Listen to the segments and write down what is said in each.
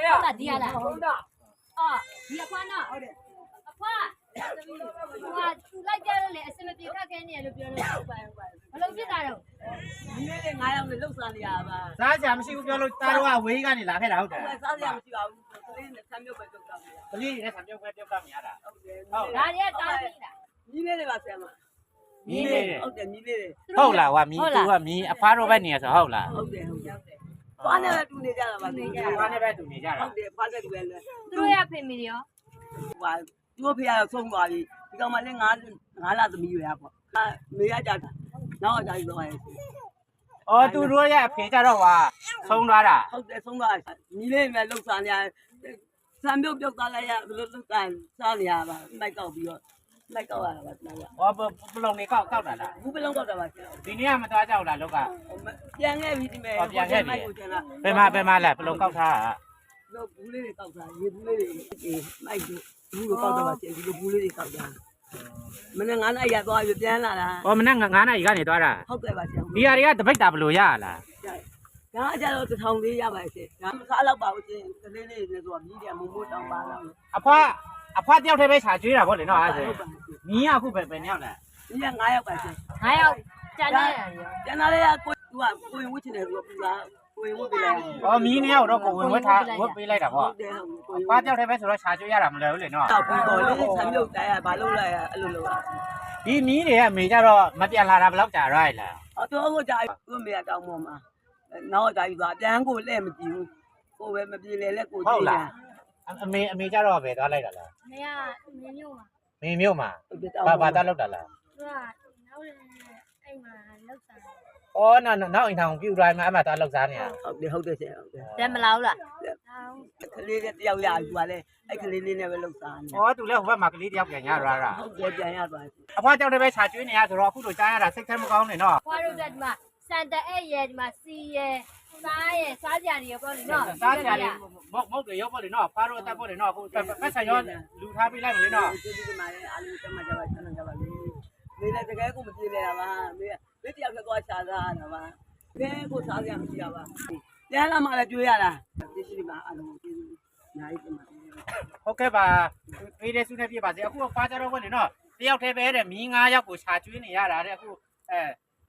အေးဟုတ်လားဒီရလားဟုတ်တာအော်ဒီအခွားနော်ဟုတ်တယ်အခွားဟိုကသူလိုက်ကြလို့လေအစမပြေခက်ခဲနေရလို့ပြောလို့ဟုတ်ပါဟုတ်ပါဘလို့ဖြစ်တာတော့ဒီနေ့လေး9ယောက်နဲ့လှုပ်ရှားနေရပါစားကြမရှိဘူးပြောလို့တားတော့ဝေးကနေလာခဲ့တာဟုတ်တယ်စားရမရှိပါဘူးကလေးနဲ့ဆမ်းမြုပ်ပဲလုပ်တာကလေးနဲ့ဆံပြုတ်ပဲပြုတ်ကမြရတာဟုတ်တယ်ဟုတ်ဒါတွေကတားပြီလားညီလေးတွေပါဆရာမမီးလေးဟုတ်တယ်ညီလေးတွေဟုတ်လားဝါမီးသူကမီးအဖားတော့ပဲနေရဆိုဟုတ်လားဟုတ်တယ်ဟုတ် တယ်ဘာနဲ့တူနေကြတာပါနေကြအဖားနဲ့ပဲသူနေကြတာဟုတ်တယ်ဘာနဲ့တူလဲလဲသူတို့ရဖေမီတွေရောဟိုသူ့ဖေကတော့ဆုံးသွားပြီဒီကောင်မလေး9 9လသမီးရွယ်อ่ะပေါ့အဲမေရကြတာနောက်အကြကြီးသွားရဲအော်သူတို့ရဲ့အဖေကြတော့ဝါဆုံးသွားတာဟုတ်တယ်ဆုံးသွားညီလေးနဲ့လှုပ်ရှားနေရဆမ်းမြုပ်ပြုတ်သွားလိုက်ရဘယ်လိုလုပ်ကန်စားနေရပါလိုက်ကောက်ပြီးတော့လိုက်ကောက်ရတာပါကျွန်တော်ဟောပလုံနေကောက်ကောက်တာလားဘူးပလုံးကောက်တာပါကျွန်တော်ဒီနေ့ကမသွားကြဘူးလားလောက်က ပြန်ခဲ့ပြီဒီမဲ့ဟောပြန်ခဲ့ပြီကိုကျွန်တော်ဘယ်မှာဘယ်မှာလဲပလုံကောက်ထားတာတော့ဘူးလေးတွေကောက်တာရေဘူးလေးတွေအေးမိုက်တို့ဘူးကိုကောက်တော့ပါစေဒီလိုဘူးလေးတွေကောက်ကြမနေ့9နိုင်ရသွားပြီပြန်လာတာ။အော်မနေ့9နာရီကနေသွားတာဟုတ်ကဲ့ပါဆရာ။ဒီဟာတွေကတပိတ်တာဘလို့ရလားဒါအကြတော့တစ်ထောင်လေးရပါစေဒါမစားတော့ပါဘူးချင်းကလေးလေးတွေဆိုတော့မြည်တယ်မမိုးတောင်ပါတော့။အဖွားအဖွားတယောက်တည်းပဲခြာကျွေးတာဗောလေနော်အဲ့ဒါဟုတ်ပါ။မီးကအခုပဲပဲရောက်လာဒီက9ရောက်ပါစေ9ယောက်ကျန်နေရတယ်ရောကျန်တာလေးကကို သူကကိုရင်ဝတ်ချင်တယ်သူကပူလာကိုရင်ဝတ်ပေးလိုက်။အော်မီးနှစ်ယောက်တော့ကိုဝင်ဝတ်ထားဝတ်ပေးလိုက်တာဗောဟုတ်တယ်ဟုတ်။အဖွားတယောက်တည်းပဲဆိုတော့ခြာကျွေးရတာမလွယ်ဘူးလေနော်တော့ပြီးတော့လေးဆမ်းမြုပ်တိုင်းကဘာလို့လဲအဲ့လိုလို။ဒီမီးတွေကအမေကြတော့မပြန်လာတာဘယ်လောက်ကြာရလဲအတော့ကိုကြာကိုမေတောင်းပေါ်မှာနောက်ကြာပြီသွားပြန်ကိုလဲမကြည့်ဘူးကိုပဲမပြေလေလဲကို။ဟုတ်လား။အမေအမေကြတော့ပဲသွားလိုက်တာလားမရမင်းမျိုးပါ။မင်းမျိုးမှာဟုတ်တယ်ဘာဘာသွားလောက်တာလားသူကနောက်လည်းအဲ့မှာလောက်စား။ အော်နော်နောက်အိမ်ထောင်ပြူတိုင်းမှာအမှသွားလောက်စားနေရဟုတ်တယ်ဟုတ်တယ်ဆရာဟုတ်တယ်တယ်မလားလားကလေးလေးတယောက်ရယူပါလေအဲ့ကလေးလေးနဲ့ပဲလှုပ်စားနေ။အော်သူလည်းဟိုဘက်မှာကလေးတယောက်ပြန်ရရတာဟုတ်တယ်ပြန်ရသွားပြီ။အဖွားတယောက်တည်းပဲခြာကျွေးနေရဆိုတော့အခုလိုကြားရတာစိတ်ထဲမကောင်းနေနော်ခွာတို့ကဒီမှာစန်တအဲ့ရဲ့ဒီမှာစီရဲ့စားရဲ့စားကြတယ်ရောပေါ့လေနော်စားကြတယ်မဟုတ်မဟုတ်တယ်ရောက်ပေါ့လေနော်ဖားတော့အတက်ပေါ့လေနော်အခုပတ်ဆိုင်ရောလူထားပေးလိုက်မလို့နော်ဒီဒီမှာလည်းအာလူတမကြပါဆန်းကြပါလေမေလည်းတကယ်ကိုမပြေလေတာပါမေ မေတယောက်ကတော့ရှာသားတာပါကဲကိုစားရမရှိတာပါပြန်လာမှလည်းကြွေးရတာဒီရှိဒီမှာအာလူကျေးဇူးနိုင်တယ်မှာဟုတ်ကဲ့ပါပေးတဲ့ဆုနဲ့ပြပါစေအခုဖားကြတော့ပေါ့လေနော်တယောက်တည်းပဲတဲ့မီး9ယောက်ကိုခြာကျွေးနေရတာတဲ့အခုအဲ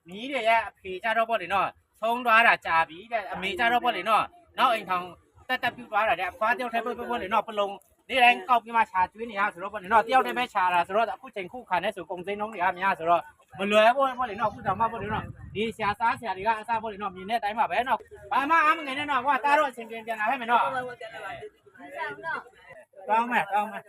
မီးတွေရဲ့အဖေကြတော့ပေါ့လေနော်ဆုံးသွားတာကြာပြီတဲ့အမေကြတော့ပေါ့လေနော်နောက်အိမ်ထောင်တက်တက်ပြူသွားတာတဲ့အဖွားတယောက်တည်းပဲပေါ့လေနော်ပလုံနေ့တိုင်းကောက်ပြီးမှခြာကျွေးနေရဆိုတော့ပေါ့လေနော်တယောက်တည်းပဲခြာတာဆိုတော့အခုချိန်ခုခါနဲ့ဆိုကုံသိန်းလုံးတွေကများဆိုတော့ မလွယ်ဘူးပေါ့လေနော်အခုတောင်မှပေါ့လေနော်ဒီဆရာသားဆရာတွေကအစားပေါ့လေနော်မြင်တဲ့အတိုင်းပါပဲနော်ဘာမှအားမငယ်နဲ့နော်ကွာတားတော့အချင်းချင်းပြန်လာခဲ့မယ်နော်ဟုတ်ပါဘူးပြန်လာပါကျေးဇူးတင်ပါတယ်နော်ကောင်းမယ်ကောင်းမယ်